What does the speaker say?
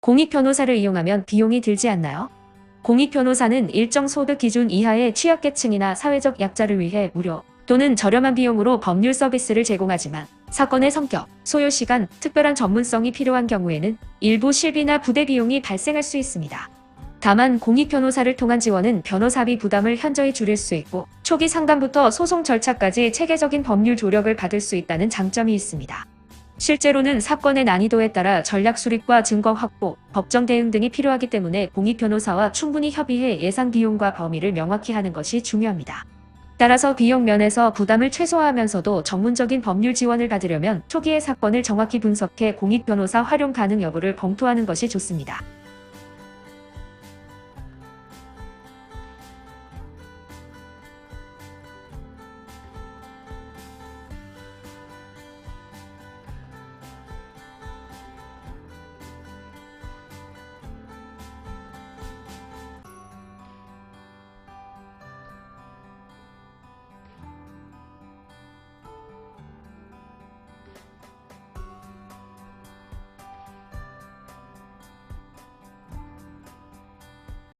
공익 변호사를 이용하면 비용이 들지 않나요? 공익 변호사는 일정 소득 기준 이하의 취약계층이나 사회적 약자를 위해 무료 또는 저렴한 비용으로 법률 서비스를 제공하지만 사건의 성격, 소요 시간, 특별한 전문성이 필요한 경우에는 일부 실비나 부대 비용이 발생할 수 있습니다. 다만 공익 변호사를 통한 지원은 변호사비 부담을 현저히 줄일 수 있고 초기 상담부터 소송 절차까지 체계적인 법률 조력을 받을 수 있다는 장점이 있습니다. 실제로는 사건의 난이도에 따라 전략 수립과 증거 확보, 법정 대응 등이 필요하기 때문에 공익 변호사와 충분히 협의해 예상 비용과 범위를 명확히 하는 것이 중요합니다. 따라서 비용 면에서 부담을 최소화하면서도 전문적인 법률 지원을 받으려면 초기의 사건을 정확히 분석해 공익 변호사 활용 가능 여부를 검토하는 것이 좋습니다.